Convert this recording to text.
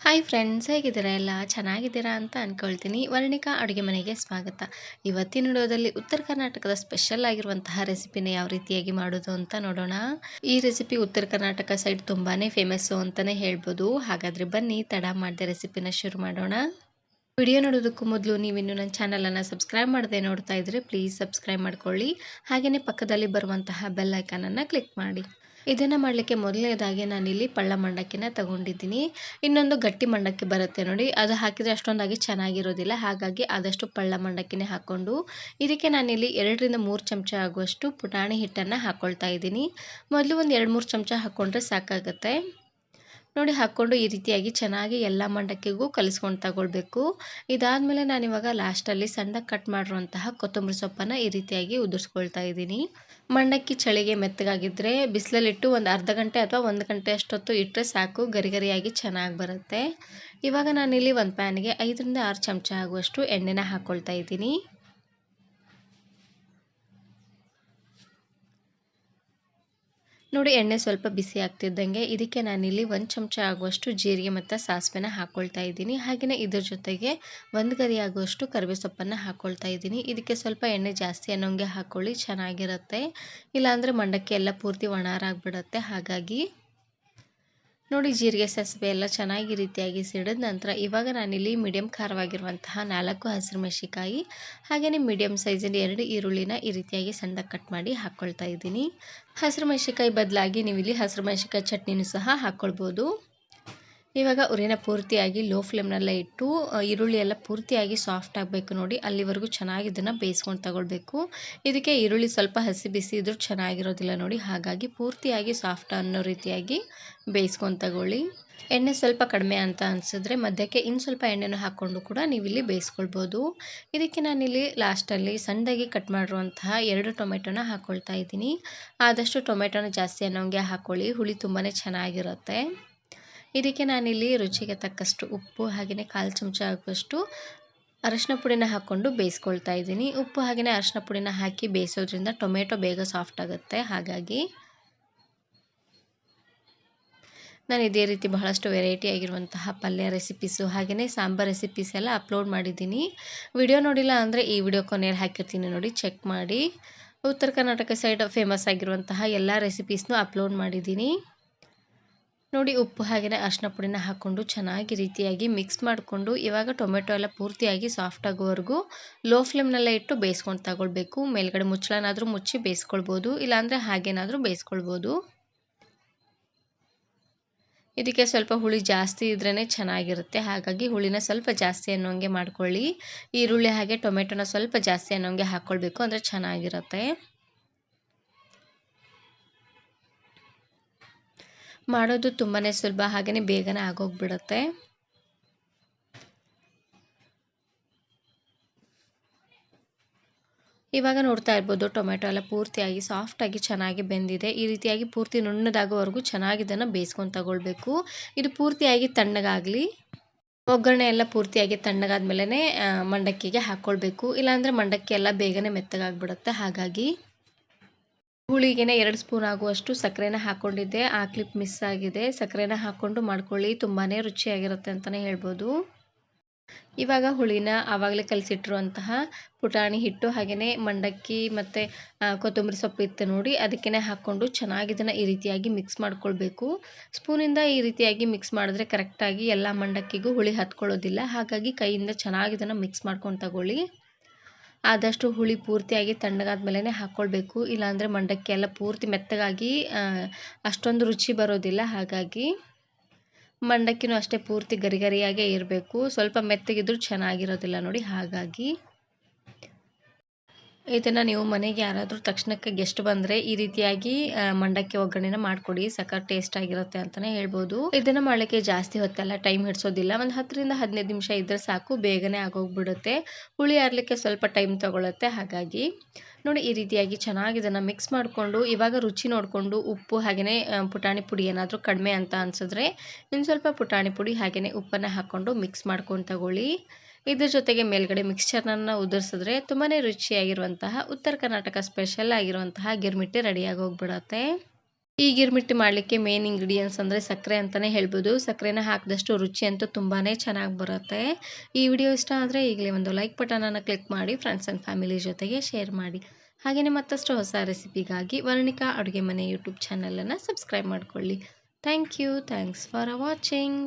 Hi friends ಹೇಗಿದ್ದೀರಾ ಎಲ್ಲ? ಚೆನ್ನಾಗಿದ್ದೀರಾ ಅಂತ ಅಂದ್ಕೊಳ್ತೀನಿ ವರ್ಣಿಕಾ ಅಡುಗೆ ಮನೆಗೆ ಸ್ವಾಗತ. ಇವತ್ತಿನ ವಿಡಿಯೋದಲ್ಲಿ ಉತ್ತರ ಕರ್ನಾಟಕದ ಸ್ಪೆಷಲ್ ಆಗಿರುವಂತಹ ರೆಸಿಪಿನ ಯಾವ ರೀತಿಯಾಗಿ ಮಾಡೋದು ಅಂತ ನೋಡೋಣ. ಈ ರೆಸಿಪಿ ಉತ್ತರ ಕರ್ನಾಟಕ ಸೈಡ್ ತುಂಬಾ ಫೇಮಸ್ಸು ಅಂತಲೇ ಹೇಳ್ಬೋದು. ಹಾಗಾದರೆ ಬನ್ನಿ, ತಡ ಮಾಡಿದೆ ರೆಸಿಪಿನ ಶುರು ಮಾಡೋಣ. ವಿಡಿಯೋ ನೋಡೋದಕ್ಕೂ ಮೊದಲು ನೀವಿನ್ನು ನನ್ನ ಚಾನಲನ್ನು ಸಬ್ಸ್ಕ್ರೈಬ್ ಮಾಡದೆ ನೋಡ್ತಾ ಇದ್ದರೆ ಪ್ಲೀಸ್ ಸಬ್ಸ್ಕ್ರೈಬ್ ಮಾಡ್ಕೊಳ್ಳಿ. ಹಾಗೆಯೇ ಪಕ್ಕದಲ್ಲಿ ಬರುವಂತಹ ಬೆಲ್ ಐಕಾನನ್ನು ಕ್ಲಿಕ್ ಮಾಡಿ. ಇದನ್ನು ಮಾಡಲಿಕ್ಕೆ ಮೊದಲನೇದಾಗಿ ನಾನಿಲ್ಲಿ ಪಳ್ಳ ಮಂಡಕ್ಕಿನ ತಗೊಂಡಿದ್ದೀನಿ. ಇನ್ನೊಂದು ಗಟ್ಟಿ ಮಂಡಕ್ಕಿ ಬರುತ್ತೆ ನೋಡಿ. ಅದು ಹಾಕಿದರೆ ಅಷ್ಟೊಂದಾಗಿ ಚೆನ್ನಾಗಿರೋದಿಲ್ಲ. ಹಾಗಾಗಿ ಆದಷ್ಟು ಪಳ್ಳ ಮಂಡಕ್ಕಿನೇ ಹಾಕ್ಕೊಂಡು ಇದಕ್ಕೆ ನಾನಿಲ್ಲಿ ಎರಡರಿಂದ ಮೂರು ಚಮಚ ಆಗುವಷ್ಟು ಪುಟಾಣಿ ಹಿಟ್ಟನ್ನು ಹಾಕ್ಕೊಳ್ತಾ ಇದ್ದೀನಿ. ಮೊದಲು ಒಂದು ಎರಡು ಮೂರು ಚಮಚ ಹಾಕ್ಕೊಂಡ್ರೆ ಸಾಕಾಗುತ್ತೆ. ನೋಡಿ ಹಾಕ್ಕೊಂಡು ಈ ರೀತಿಯಾಗಿ ಚೆನ್ನಾಗಿ ಎಲ್ಲ ಮಂಡಕ್ಕಿಗೂ ಕಲಿಸ್ಕೊಂಡು ತಗೊಳ್ಬೇಕು. ಇದಾದಮೇಲೆ ನಾನಿವಾಗ ಲಾಸ್ಟಲ್ಲಿ ಸಣ್ಣಗೆ ಕಟ್ ಮಾಡಿರುವಂತಹ ಕೊತ್ತಂಬರಿ ಸೊಪ್ಪನ್ನು ಈ ರೀತಿಯಾಗಿ ಉದುರಿಸ್ಕೊಳ್ತಾ ಇದ್ದೀನಿ. ಮಂಡಕ್ಕಿ ಚಳಿಗೆ ಮೆತ್ತಗಾಗಿದ್ದರೆ ಬಿಸಿಲಲ್ಲಿಟ್ಟು ಒಂದು ಅರ್ಧ ಗಂಟೆ ಅಥವಾ ಒಂದು ಗಂಟೆ ಅಷ್ಟೊತ್ತು ಇಟ್ಟರೆ ಸಾಕು, ಗರಿಗರಿಯಾಗಿ ಚೆನ್ನಾಗಿ ಬರುತ್ತೆ. ಇವಾಗ ನಾನಿಲ್ಲಿ ಒಂದು ಪ್ಯಾನ್ಗೆ ಐದರಿಂದ ಆರು ಚಮಚ ಆಗುವಷ್ಟು ಎಣ್ಣೆನ ಹಾಕ್ಕೊಳ್ತಾ ಇದ್ದೀನಿ. ನೋಡಿ, ಎಣ್ಣೆ ಸ್ವಲ್ಪ ಬಿಸಿ ಆಗ್ತಿದ್ದಂಗೆ ಇದಕ್ಕೆ ನಾನಿಲ್ಲಿ ಒಂದು ಚಮಚ ಆಗುವಷ್ಟು ಜೀರಿಗೆ ಮತ್ತು ಸಾಸಿವೆನ ಹಾಕ್ಕೊಳ್ತಾ ಇದ್ದೀನಿ. ಹಾಗೆಯೇ ಇದ್ರ ಜೊತೆಗೆ ಒಂದು ಗರಿ ಆಗುವಷ್ಟು ಕರಿಬೇ ಸೊಪ್ಪನ್ನು ಹಾಕ್ಕೊಳ್ತಾ ಇದ್ದೀನಿ. ಇದಕ್ಕೆ ಸ್ವಲ್ಪ ಎಣ್ಣೆ ಜಾಸ್ತಿ ಅನ್ನೋಂಗೆ ಹಾಕ್ಕೊಳ್ಳಿ ಚೆನ್ನಾಗಿರುತ್ತೆ. ಇಲ್ಲಾಂದರೆ ಮಂಡಕ್ಕಿ ಎಲ್ಲ ಪೂರ್ತಿ ಒಣಾರಾಗ್ಬಿಡುತ್ತೆ. ಹಾಗಾಗಿ ನೋಡಿ, ಜೀರಿಗೆ ಸಾಸಿವೆ ಎಲ್ಲ ಚೆನ್ನಾಗಿ ರೀತಿಯಾಗಿ ಸಿಡಿದ ನಂತರ ಇವಾಗ ನಾನಿಲ್ಲಿ ಮೀಡಿಯಂ ಖಾರವಾಗಿರುವಂತಹ ನಾಲ್ಕು ಹಸಿರು ಮೆಣಸಿಕಾಯಿ ಹಾಗೆಯೇ ಮೀಡಿಯಂ ಸೈಜಿನ ಎರಡು ಈರುಳ್ಳಿನ ಈ ರೀತಿಯಾಗಿ ಸಣ್ಣದಾಗಿ ಕಟ್ ಮಾಡಿ ಹಾಕ್ಕೊಳ್ತಾ ಇದ್ದೀನಿ. ಹಸಿರು ಮೆಣಸಿಕಾಯಿ ಬದಲಾಗಿ ನೀವು ಇಲ್ಲಿ ಹಸಿರು ಮೆಣಸಿಕಾಯಿ ಚಟ್ನಿನೂ ಸಹ ಹಾಕ್ಕೊಳ್ಬೋದು ಇವಾಗ ಉರಿನ ಪೂರ್ತಿಯಾಗಿ ಲೋ ಫ್ಲೇಮ್ನಲ್ಲೇ ಇಟ್ಟು ಈರುಳ್ಳಿ ಎಲ್ಲ ಪೂರ್ತಿಯಾಗಿ ಸಾಫ್ಟ್ ಆಗಬೇಕು ನೋಡಿ. ಅಲ್ಲಿವರೆಗೂ ಚೆನ್ನಾಗಿ ಇದನ್ನು ಬೇಯಿಸ್ಕೊಂಡು ತಗೊಳ್ಬೇಕು. ಇದಕ್ಕೆ ಈರುಳ್ಳಿ ಸ್ವಲ್ಪ ಹಸಿ ಬಿಸಿ ಇದ್ರೂ ಚೆನ್ನಾಗಿರೋದಿಲ್ಲ ನೋಡಿ. ಹಾಗಾಗಿ ಪೂರ್ತಿಯಾಗಿ ಸಾಫ್ಟ್ ಅನ್ನೋ ರೀತಿಯಾಗಿ ಬೇಯಿಸ್ಕೊಂಡು ತಗೊಳ್ಳಿ. ಎಣ್ಣೆ ಸ್ವಲ್ಪ ಕಡಿಮೆ ಅಂತ ಅನಿಸಿದ್ರೆ ಮಧ್ಯಕ್ಕೆ ಇನ್ನು ಸ್ವಲ್ಪ ಎಣ್ಣೆನ ಹಾಕ್ಕೊಂಡು ಕೂಡ ನೀವಿಲ್ಲಿ ಬೇಯಿಸ್ಕೊಳ್ಬೋದು. ಇದಕ್ಕೆ ನಾನಿಲ್ಲಿ ಲಾಸ್ಟಲ್ಲಿ ಸಣ್ಣದಾಗಿ ಕಟ್ ಮಾಡಿರುವಂತಹ ಎರಡು ಟೊಮೆಟೊನ ಹಾಕ್ಕೊಳ್ತಾ ಇದ್ದೀನಿ. ಆದಷ್ಟು ಟೊಮೆಟೊನ ಜಾಸ್ತಿ ಅನ್ನೋಂಗೆ ಹಾಕ್ಕೊಳ್ಳಿ ಹುಳಿ ತುಂಬಾ ಚೆನ್ನಾಗಿರುತ್ತೆ. ಇದಕ್ಕೆ ನಾನಿಲ್ಲಿ ರುಚಿಗೆ ತಕ್ಕಷ್ಟು ಉಪ್ಪು ಹಾಗೆಯೇ ಕಾಲು ಚಮಚ ಆಗುವಷ್ಟು ಅರಶಿನ ಪುಡಿನ ಹಾಕ್ಕೊಂಡು ಬೇಯಿಸ್ಕೊಳ್ತಾ ಇದ್ದೀನಿ. ಉಪ್ಪು ಹಾಗೆಯೇ ಅರಶಿನ ಪುಡಿನ ಹಾಕಿ ಬೇಯಿಸೋದ್ರಿಂದ ಟೊಮೆಟೊ ಬೇಗ ಸಾಫ್ಟ್ ಆಗುತ್ತೆ. ಹಾಗಾಗಿ ನಾನು ಇದೇ ರೀತಿ ಬಹಳಷ್ಟು ವೆರೈಟಿ ಆಗಿರುವಂತಹ ಪಲ್ಯ ರೆಸಿಪೀಸು ಹಾಗೆಯೇ ಸಾಂಬಾರ್ ರೆಸಿಪೀಸ್ ಎಲ್ಲ ಅಪ್ಲೋಡ್ ಮಾಡಿದ್ದೀನಿ. ವಿಡಿಯೋ ನೋಡಿಲ್ಲ ಅಂದರೆ ಈ ವಿಡಿಯೋ ಕೊನೆಯಲ್ಲಿ ಹಾಕಿರ್ತೀನಿ ನೋಡಿ, ಚೆಕ್ ಮಾಡಿ. ಉತ್ತರ ಕರ್ನಾಟಕ ಸೈಡ್ ಫೇಮಸ್ ಆಗಿರುವಂತಹ ಎಲ್ಲ ರೆಸಿಪೀಸ್ನೂ ಅಪ್ಲೋಡ್ ಮಾಡಿದ್ದೀನಿ. ನೋಡಿ ಉಪ್ಪು ಹಾಗೆಯೇ ಅರಿಶಿನ ಪುಡಿನ ಹಾಕ್ಕೊಂಡು ಚೆನ್ನಾಗಿ ರೀತಿಯಾಗಿ ಮಿಕ್ಸ್ ಮಾಡಿಕೊಂಡು ಇವಾಗ ಟೊಮೆಟೊ ಎಲ್ಲ ಪೂರ್ತಿಯಾಗಿ ಸಾಫ್ಟ್ ಆಗೋವರೆಗೂ ಲೋ ಫ್ಲೇಮ್ನಲ್ಲೇ ಇಟ್ಟು ಬೇಯಿಸ್ಕೊಂಡು ತಗೊಳ್ಬೇಕು. ಮೇಲ್ಗಡೆ ಮುಚ್ಚಳನಾದರೂ ಮುಚ್ಚಿ ಬೇಯಿಸ್ಕೊಳ್ಬೋದು, ಇಲ್ಲಾಂದರೆ ಹಾಗೇನಾದರೂ ಬೇಯಿಸ್ಕೊಳ್ಬೋದು. ಇದಕ್ಕೆ ಸ್ವಲ್ಪ ಹುಳಿ ಜಾಸ್ತಿ ಇದ್ರೇ ಚೆನ್ನಾಗಿರುತ್ತೆ. ಹಾಗಾಗಿ ಹುಳಿನ ಸ್ವಲ್ಪ ಜಾಸ್ತಿ ಅನ್ನೋಂಗೆ ಮಾಡ್ಕೊಳ್ಳಿ. ಈರುಳ್ಳಿ ಹಾಗೆ ಟೊಮೆಟೊನ ಸ್ವಲ್ಪ ಜಾಸ್ತಿ ಅನ್ನೋಂಗೆ ಹಾಕ್ಕೊಳ್ಬೇಕು ಅಂದರೆ ಚೆನ್ನಾಗಿರುತ್ತೆ. ಮಾಡೋದು ತುಂಬಾ ಸುಲಭ ಹಾಗೆಯೇ ಬೇಗನೆ ಆಗೋಗ್ಬಿಡುತ್ತೆ. ಇವಾಗ ನೋಡ್ತಾ ಇರ್ಬೋದು ಟೊಮೆಟೊ ಎಲ್ಲ ಪೂರ್ತಿಯಾಗಿ ಸಾಫ್ಟಾಗಿ ಚೆನ್ನಾಗಿ ಬೆಂದಿದೆ. ಈ ರೀತಿಯಾಗಿ ಪೂರ್ತಿ ನುಣ್ಣದಾಗೋವರೆಗೂ ಚೆನ್ನಾಗಿ ಇದನ್ನು ಬೇಯಿಸ್ಕೊಂಡು ತಗೊಳ್ಬೇಕು. ಇದು ಪೂರ್ತಿಯಾಗಿ ತಣ್ಣಗಾಗಲಿ. ಒಗ್ಗರಣೆ ಎಲ್ಲ ಪೂರ್ತಿಯಾಗಿ ತಣ್ಣಗಾದ್ಮೇಲೆ ಮಂಡಕ್ಕಿಗೆ ಹಾಕ್ಕೊಳ್ಬೇಕು ಇಲ್ಲಾಂದರೆ ಮಂಡಕ್ಕಿ ಎಲ್ಲ ಬೇಗನೆ ಮೆತ್ತಗಾಗ್ಬಿಡುತ್ತೆ. ಹಾಗಾಗಿ ಹುಳಿಗೆನೆ ಎರಡು ಸ್ಪೂನ್ ಆಗುವಷ್ಟು ಸಕ್ಕರೆನ ಹಾಕ್ಕೊಂಡಿದ್ದೆ ಆ ಕ್ಲಿಪ್ ಮಿಸ್ ಆಗಿದೆ. ಸಕ್ಕರೆನ ಹಾಕ್ಕೊಂಡು ಮಾಡ್ಕೊಳ್ಳಿ. ತುಂಬಾ ರುಚಿಯಾಗಿರುತ್ತೆ ಅಂತಲೇ ಹೇಳ್ಬೋದು. ಇವಾಗ ಹುಳಿನ ಆವಾಗಲೇ ಕಲಸಿಟ್ಟಿರುವಂತಹ ಪುಟಾಣಿ ಹಿಟ್ಟು ಹಾಗೆಯೇ ಮಂಡಕ್ಕಿ ಮತ್ತು ಕೊತ್ತಂಬರಿ ಸೊಪ್ಪು ಇತ್ತು ನೋಡಿ ಅದಕ್ಕೇ ಹಾಕ್ಕೊಂಡು ಚೆನ್ನಾಗಿ ಇದನ್ನು ಈ ರೀತಿಯಾಗಿ ಮಿಕ್ಸ್ ಮಾಡ್ಕೊಳ್ಬೇಕು. ಸ್ಪೂನಿಂದ ಈ ರೀತಿಯಾಗಿ ಮಿಕ್ಸ್ ಮಾಡಿದ್ರೆ ಕರೆಕ್ಟಾಗಿ ಎಲ್ಲ ಮಂಡಕ್ಕಿಗೂ ಹುಳಿ ಹತ್ಕೊಳ್ಳೋದಿಲ್ಲ. ಹಾಗಾಗಿ ಕೈಯಿಂದ ಚೆನ್ನಾಗಿ ಇದನ್ನು ಮಿಕ್ಸ್ ಮಾಡ್ಕೊಂಡು ತಗೊಳ್ಳಿ. ಆದಷ್ಟು ಹುಳಿ ಪೂರ್ತಿಯಾಗಿ ತಣ್ಣಗಾದ ಮೇಲೆ ಹಾಕ್ಕೊಳ್ಬೇಕು ಇಲ್ಲಾಂದರೆ ಮಂಡಕ್ಕಿ ಎಲ್ಲ ಪೂರ್ತಿ ಮೆತ್ತಗಾಗಿ ಅಷ್ಟೊಂದು ರುಚಿ ಬರೋದಿಲ್ಲ. ಹಾಗಾಗಿ ಮಂಡಕ್ಕಿನೂ ಅಷ್ಟೇ ಪೂರ್ತಿ ಗರಿ ಗರಿಯಾಗೇ ಇರಬೇಕು. ಸ್ವಲ್ಪ ಮೆತ್ತಗಿದ್ರೂ ಚೆನ್ನಾಗಿರೋದಿಲ್ಲ ನೋಡಿ. ಹಾಗಾಗಿ ಇದನ್ನು ನೀವು ಮನೆಗೆ ಯಾರಾದರೂ ತಕ್ಷಣಕ್ಕೆ ಗೆಸ್ಟ್ ಬಂದರೆ ಈ ರೀತಿಯಾಗಿ ಮಂಡಕ್ಕಿ ಒಗ್ಗರಣೆನ ಮಾಡಿಕೊಡಿ. ಸಖತ್ ಟೇಸ್ಟ್ ಆಗಿರುತ್ತೆ ಅಂತಲೇ ಹೇಳ್ಬೋದು. ಇದನ್ನು ಮಾಡಲಿಕ್ಕೆ ಜಾಸ್ತಿ ಹೊತ್ತಲ್ಲ ಟೈಮ್ ಹಿಡಿಸೋದಿಲ್ಲ. ಒಂದು ಹತ್ತರಿಂದ ಹದಿನೈದು ನಿಮಿಷ ಇದ್ದರೆ ಸಾಕು, ಬೇಗನೆ ಆಗೋಗ್ಬಿಡುತ್ತೆ. ಹುಳಿ ಆರಲಿಕ್ಕೆ ಸ್ವಲ್ಪ ಟೈಮ್ ತೊಗೊಳುತ್ತೆ. ಹಾಗಾಗಿ ನೋಡಿ, ಈ ರೀತಿಯಾಗಿ ಚೆನ್ನಾಗಿ ಇದನ್ನು ಮಿಕ್ಸ್ ಮಾಡಿಕೊಂಡು, ಇವಾಗ ರುಚಿ ನೋಡಿಕೊಂಡು ಉಪ್ಪು ಹಾಗೆಯೇ ಪುಟಾಣಿ ಪುಡಿ ಏನಾದರೂ ಕಡಿಮೆ ಅಂತ ಅನಿಸಿದ್ರೆ ಇನ್ನು ಸ್ವಲ್ಪ ಪುಟಾಣಿ ಪುಡಿ ಹಾಗೆಯೇ ಉಪ್ಪನ್ನು ಹಾಕ್ಕೊಂಡು ಮಿಕ್ಸ್ ಮಾಡ್ಕೊಂಡು ತಗೊಳ್ಳಿ. ಇದ್ರ ಜೊತೆಗೆ ಮೇಲ್ಗಡೆ ಮಿಕ್ಸ್ಚರ್ನನ್ನು ಉದುರಿಸಿದ್ರೆ ತುಂಬಾ ರುಚಿಯಾಗಿರುವಂತಹ ಉತ್ತರ ಕರ್ನಾಟಕ ಸ್ಪೆಷಲ್ ಆಗಿರುವಂತಹ ಗಿರ್ಮಿಟ್ಟಿ ರೆಡಿಯಾಗಿ ಹೋಗ್ಬಿಡತ್ತೆ ಈ ಗಿರ್ಮಿಟ್ಟಿ ಮಾಡಲಿಕ್ಕೆ ಮೇನ್ ಇಂಗ್ರೀಡಿಯೆಂಟ್ಸ್ ಅಂದರೆ ಸಕ್ಕರೆ ಅಂತಲೇ ಹೇಳ್ಬೋದು. ಸಕ್ಕರೆನ ಹಾಕಿದಷ್ಟು ರುಚಿ ಅಂತೂ ತುಂಬಾ ಚೆನ್ನಾಗಿ ಬರುತ್ತೆ. ಈ ವಿಡಿಯೋ ಇಷ್ಟ ಆದರೆ ಈಗಲೇ ಒಂದು ಲೈಕ್ ಬಟನನ್ನು ಕ್ಲಿಕ್ ಮಾಡಿ ಫ್ರೆಂಡ್ಸ್ ಆ್ಯಂಡ್ ಫ್ಯಾಮಿಲಿ ಜೊತೆಗೆ ಶೇರ್ ಮಾಡಿ. ಹಾಗೆಯೇ ಮತ್ತಷ್ಟು ಹೊಸ ರೆಸಿಪಿಗಾಗಿ ವರ್ಣಿಕಾ ಅಡುಗೆ ಮನೆ ಯೂಟ್ಯೂಬ್ ಚಾನಲನ್ನು ಸಬ್ಸ್ಕ್ರೈಬ್ ಮಾಡಿಕೊಳ್ಳಿ. Thank you thanks for watching